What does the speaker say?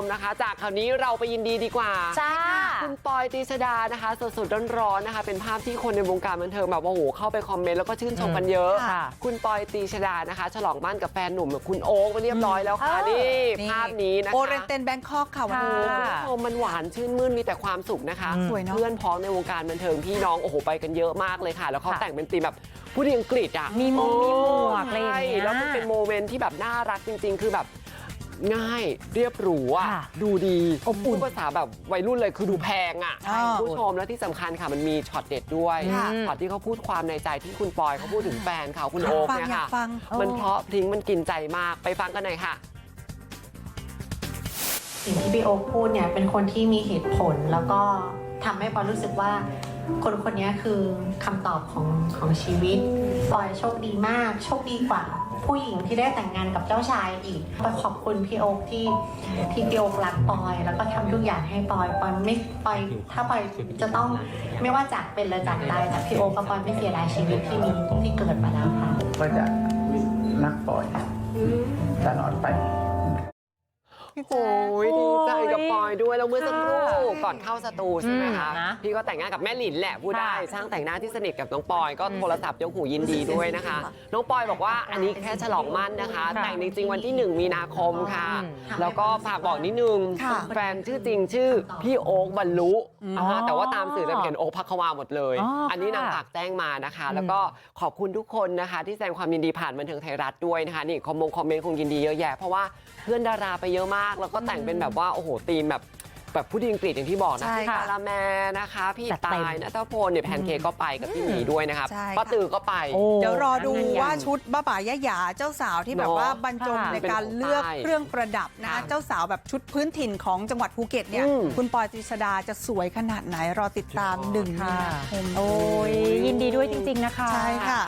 มนะคะจากข่าวนี้เราไปยินดีดีกว่าจ้าคุณปอยตีชดานะคะสดๆร้อนๆนะคะเป็นภาพที่คนในวงการบันเทิงแบบว่าโอ้โหเข้าไปคอมเมนต์แล้วก็ชื่นชมกันเยอะค่ะคุณปอยตีชดานะคะ ฉลองบ้านกับแฟนหนุ่มคุณโอ๊คไปเรียบร้อยแล้วค่ะเออนี่นี่ภาพนี้นะคะโอเรนเตนแบงคอกค่ะวันนี้ค่ะคุณผู้ชมมันหวานชื่นมื่นมีแต่ความสุขนะคะสวยเนอะเพื่อนพ้องในวงการบันเทิงพี่น้องโอ้โหไปกันเยอะมากเลยค่ะ แล้วเขาค่ะแต่งเป็นธีมแบบผู้ดีอังกฤษอะมีมงมีหมวกโอะไรอย่างเงี้ยใช่แล้วมันเป็นโมเมนต์ที่แบบน่ารักจริง ๆ คือแบบ ง่ายเรียบหรูอะค่ะดูดีอบอุ่นพูดภาษาแบบวัยรุ่นเลยคือดูแพงอะอ่าคุณผู้ชมแล้วที่สำคัญค่ะมันมีช็อตเด็ดด้วยค่ะช็อตที่เขาพูดความในใจที่คุณปอยเขาพูดถึงแฟนเขาคุณอยากโอ๊คฟังเนี่ยอยาค่ะกฟังมันเพราะพริ้งมันกินใจมากไปฟังกันหน่อยค่ะสิ่งที่พี่โอ๊คพูดเนี่ยเป็นคนที่มีเหตุผลแล้วก็ทำให้ปอยรู้สึกว่า คนคนนี้คือคำตอบของของชีวิตปอยโชคดีมาก โชคดีกว่า ผู้หญิงที่ได้แต่งงานกับเจ้าชายอีกปอยขอบคุณพี่โอ๊คที่ที่พี่โอ๊ครักปอย แล้วก็ทำทุกอย่างให้ปอยปอยไม่ปอยถ้าปอยจะต้องไม่ว่าจากเป็นหรือจากตายแต่พี่โอ๊คกับปอยไม่เสียดายชีวิตที่มีที่เกิดมาแล้วค่ะ ก็จะนักปล่อยตลอดไป โอ้ยดีใจกับปอยด้วยแล้วเมื่อสักครู่ค่ะก่อนเข้าสตูใช่ไหมคะ อืมนะพี่ก็แต่งงานกับแม่หลินแหละพูดได้ค่ะช่างแต่งหน้าที่สนิทกับน้องปอยก็โทรศัพท์ยกหูยินดีด้วยนะคะ น้องปอยบอกว่าอันนี้แค่ฉลองมั่นนะคะ ค่ะแต่งจริงๆวันที่ 1 มีนาคมค่ะอืมแล้วก็ฝากบอกนิดนึง ค่ะ แฟนชื่อจริงชื่อพี่โอ๊คบรรลุอ๋อนะคะแต่ว่าตามสื่อจะเขียนโอ๊คพักวาหมดเลย อ๋ออัอันนี้นางค่ะ ฝากแจ้งมานะคะ แล้วก็ขอบคุณทุกคนนะคะ ที่แสดงความยินดีผ่านบันเทิงไทยรัฐด้วยนะคะนี่คอมมงคอมเมนต์คงยินดีเยอะแยะเพราะว่าเพื่อนดาราไปเยอะมากแล้วก็แต่งเป็นแบบว่าโอ้โหธีมแบบแบบผู้ดีอังกฤษอย่างที่บอกนะใช่พี่ค่ะคาราแมนะคะ พี่จัดเต็ตามยนัทพลเนี่ยแพนเค้กก็ไปกับพี่หมีด้วยนะครับใช่ป้าค่ะตือก็ไปโอ้เดี๋ยวรอดูนั่นไงว่าชุดบ้าป่ายะหยาเจ้าสาวที่แบบเนอะว่าบรรจงค่ะในการเลือกเป็นของใต้เครื่องประดับนะค่ะเจ้าสาวแบบชุดพื้นถิ่นของจังหวัดภูเก็ตเนี่ยอืมคุณปอยตรีชดาจะสวยขนาดไหนรอติดตามหนึ่งมีค่ะนาคมโอ้ยยินดีด้วยจริง ๆนะคะใช่ค่ะ